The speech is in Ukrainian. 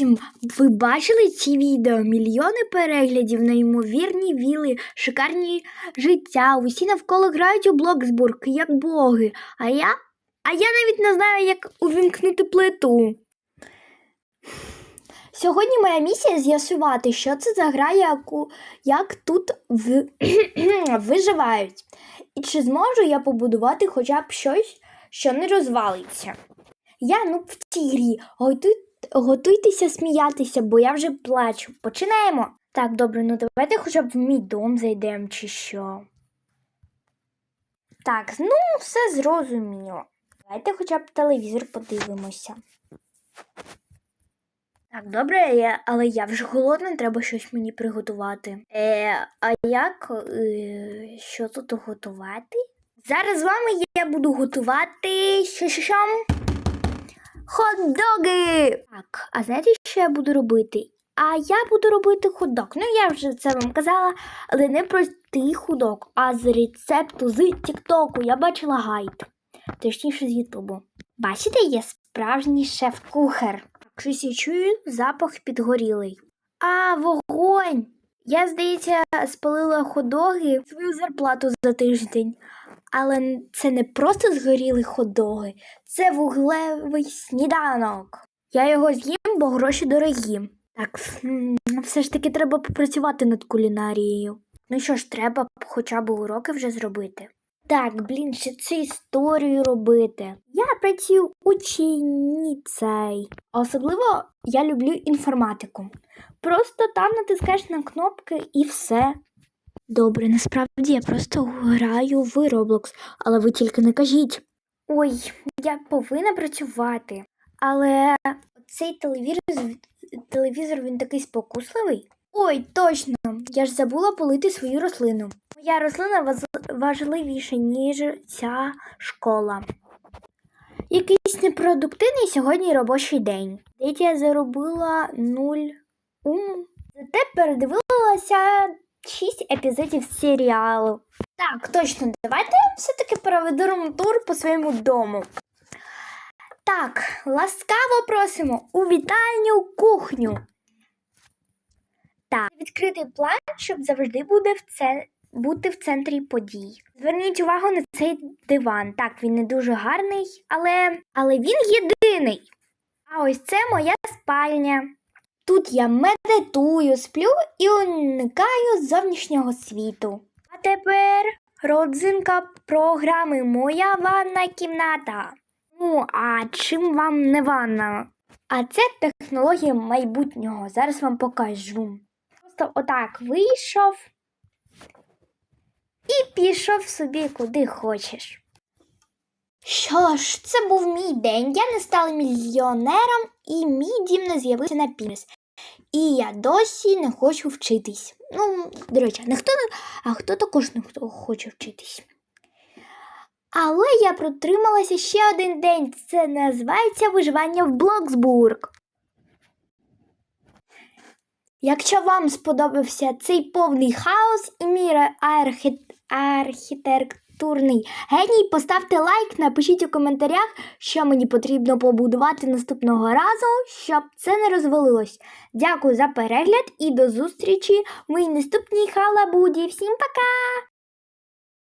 Максим, ви бачили ці відео? Мільйони переглядів, неймовірні віли, шикарні життя. Усі навколо грають у Блоксбург, як боги. А я? А я навіть не знаю, як увімкнути плиту. Сьогодні моя місія з'ясувати, що це за гра, яку, як тут в... виживають. І чи зможу я побудувати хоча б щось, що не розвалиться. Я ну в цій грі. Готуй... Готуйтеся сміятися, бо я вже плачу. Починаємо. Так, добре, ну давайте хоча б в мій дом зайдемо чи що. Так, ну все зрозуміло. Давайте хоча б телевізор подивимося. Так, добре, я, але я вже голодна, треба щось мені приготувати. Е, а як е, що тут готувати? Зараз з вами я буду готувати що що що? Хот-доги! Так, а знаєте, що я буду робити? А я буду робити хот-дог. Ну, я вже це вам казала, але не простий хот-дог, а з рецепту з Тіктоку. Я бачила гайд. Точніше з Ютубу. Бачите, є справжній шеф-кухар. Щось я чую запах підгорілий. А, вогонь! Я, здається, спалила хот-доги свою зарплату за тиждень. Але це не просто згоріли хот-доги, це вуглевий сніданок. Я його з'їм, бо гроші дорогі. Так, все ж таки треба попрацювати над кулінарією. Ну що ж, треба хоча б уроки вже зробити. Так, блін, ще цю історію робити. Я працюю ученицею. А особливо я люблю інформатику. Просто там натискаєш на кнопки і все. Добре, насправді я просто граю в Roblox, але ви тільки не кажіть. Ой, я повинна працювати. Але цей телевізор, телевізор він такий спокусливий. Ой, точно! Я ж забула полити свою рослину. Моя рослина важливіша, ніж ця школа. Якийсь непродуктивний сьогодні робочий день. Десь заробила нуль ум. Зате передивилася шість епізодів серіалу. Так, точно, давайте все-таки проведемо тур по своєму дому. Так, ласкаво просимо у вітальню кухню. Так, відкритий план, щоб завжди буде в це, бути в центрі подій. Зверніть увагу на цей диван. Так, він не дуже гарний, але, але він єдиний. А ось це моя спальня. Тут я медитую, сплю і уникаю зовнішнього світу. А тепер родзинка програми Моя ванна кімната. Ну, а чим вам не ванна? А це технологія майбутнього. Зараз вам покажу. Просто отак вийшов і пішов собі куди хочеш. Що ж, це був мій день. Я не стала мільйонером, і мій дім не з'явився на півніс. І я досі не хочу вчитись. Ну, до речі, не а хто також не хоче вчитись. Але я протрималася ще один день. Це називається виживання в Блоксбург. Якщо вам сподобався цей повний хаос і мій архі... архітектурний геній, поставте лайк, напишіть у коментарях, що мені потрібно побудувати наступного разу, щоб це не розвалилось. Дякую за перегляд і до зустрічі в моїй наступній халабуді. Всім пока!